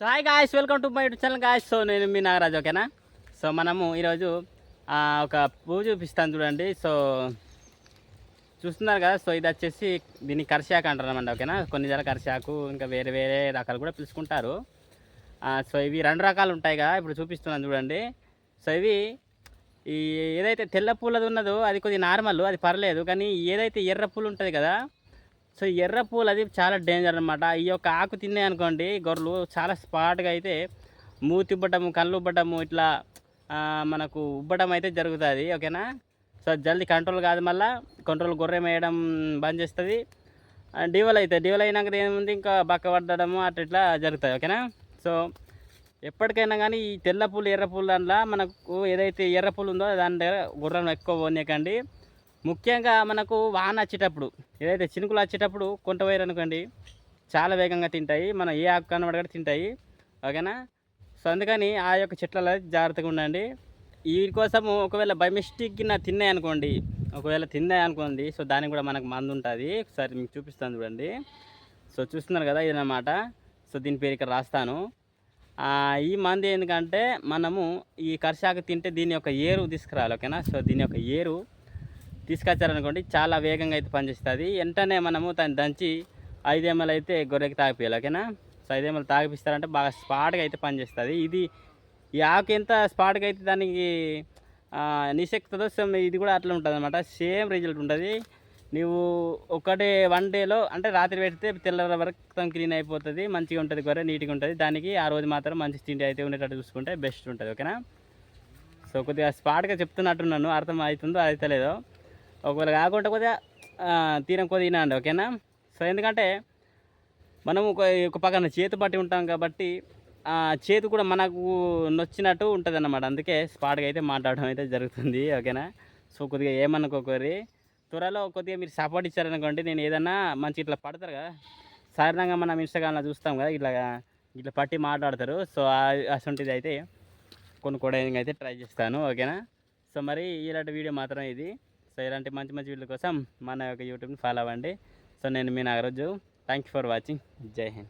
So hi guys welcome to my YouTube channel guys so నేను మీ నాగరాజ్ ఓకేనా? So మనము ఈరోజు ఒక పువ్వు చూపిస్తాను చూడండి. సో చూస్తున్నారు కదా? సో ఇది వచ్చేసి దీన్ని కరిశాకు అంటారు ఓకేనా? కొన్ని జర కరిశాకు ఇంకా వేరే వేరే రకాలు కూడా పిలుచుకుంటారు. సో ఇవి రెండు రకాలు ఉంటాయి కదా ఇప్పుడు చూపిస్తున్నాను చూడండి. సో ఇవి ఈ ఏదైతే తెల్ల పూలది ఉన్నదో అది కొద్దిగా నార్మల్ అది పర్లేదు. కానీ ఏదైతే ఎర్ర పూలు ఉంటుంది కదా సో ఎర్ర పూలు అది చాలా డేంజర్ అనమాట ఈ యొక్క ఆకు తిన్నాయి అనుకోండి గొర్రెలు చాలా స్పాట్గా అయితే మూతి ఉబ్బటము కళ్ళు ఉబ్బటము ఇట్లా మనకు ఉబ్బటం అయితే జరుగుతుంది. ఓకేనా సో జల్దీ కంట్రోల్ కాదు మళ్ళీ కంట్రోల్ గొర్రె వేయడం బంద్ చేస్తుంది. డీవల్ అవుతుంది డీవల్ అయినాక ఏముంది? ఇంకా బక్క పడడము అట్లా ఇట్లా జరుగుతుంది ఓకేనా సో ఎప్పటికైనా కానీ ఈ తెల్ల పూలు ఎర్ర పూలు దాంట్లో మనకు ఏదైతే ఎర్ర పూలు ఉందో దాని దగ్గర గుర్రం ఎక్కువ పోనీయకండి. ముఖ్యంగా మనకు వాన వచ్చేటప్పుడు ఏదైతే చినుకులు వచ్చేటప్పుడు కొంట వైర్ అనుకోండి చాలా వేగంగా తింటాయి. మనం ఏ ఆకు కనబడి తింటాయి. ఓకేనా? సో అందుకని ఆ యొక్క చెట్లలో జాగ్రత్తగా ఉండండి. వీటి కోసము ఒకవేళ బై మిస్టేక్ కింద తిన్నాయి అనుకోండి ఒకవేళ తిన్నాయి అనుకోండి సో దానికి కూడా మనకు మందు ఉంటుంది. ఒకసారి మీకు చూపిస్తాను చూడండి. సో చూస్తున్నారు కదా ఇదన్నమాట. సో దీని పేరు ఇక్కడ రాస్తాను. ఈ మందు ఎందుకంటే మనము ఈ కర్షాకు తింటే దీని యొక్క ఏరు తీసుకురావాలి. ఓకేనా? సో దీని యొక్క ఏరు తీసుకొచ్చారనుకోండి చాలా వేగంగా అయితే పనిచేస్తుంది. వెంటనే మనము దాన్ని దంచి ఐదేమలు అయితే గొర్రెకి తాగిపోయాలి ఓకేనా? సో ఐదేమలు తాగిపిస్తారంటే బాగా స్పాట్గా అయితే పనిచేస్తుంది. ఇది ఈ ఆకు ఎంత స్పాట్గా అయితే దానికి ఆ, నిశక్తుందో సేమ్ ఇది కూడా అట్లా ఉంటుంది అనమాట సేమ్ రిజల్ట్ ఉంటుంది. నువ్వు ఒకటే వన్ డేలో అంటే రాత్రి పెడితే తెల్లర వరకు మొత్తం క్లీన్ అయిపోతుంది మంచిగా ఉంటుంది గొర్రె నీట్గా ఉంటుంది. దానికి ఆ రోజు మాత్రం మంచి తిండి అయితే ఉండేటట్టు చూసుకుంటే బెస్ట్ ఉంటుంది ఓకేనా? సో కొద్దిగా స్పాట్గా చెప్తున్నట్టున్నాను అర్థం అవుతుందో అయితే లేదో ఒకవేళ కాకుండా కొద్దిగా తీరం కొద్దిగా తినండి ఓకేనా? సో ఎందుకంటే మనం ఒక ఒక పక్కన చేతి పట్టి ఉంటాం కాబట్టి ఆ చేతి కూడా మనకు నొచ్చినట్టు ఉంటుంది అన్నమాట అందుకే స్పాట్గా అయితే మాట్లాడడం అయితే జరుగుతుంది ఓకేనా? సో కొద్దిగా ఏమనుకోకరి త్వరలో కొద్దిగా మీరు సపోర్ట్ ఇచ్చారనుకోండి నేను ఏదన్నా మంచి ఇట్లా పడతారు కదా? సాధారణంగా మనం ఇన్స్టాగ్రామ్లో చూస్తాం కదా ఇట్లా ఇట్లా పట్టి మాట్లాడతారు. సో అసంటిది అయితే కొనుక్కోవడానికి అయితే ట్రై చేస్తాను ఓకేనా? సో మరి ఇలాంటి వీడియో మాత్రం ఇది. సో ఇలాంటి మంచి మంచి వీళ్ళ కోసం మన యొక్క యూట్యూబ్ని ఫాలో అవ్వండి. సో నేను మీ Nagaraju. Thank you for watching Jai Hind.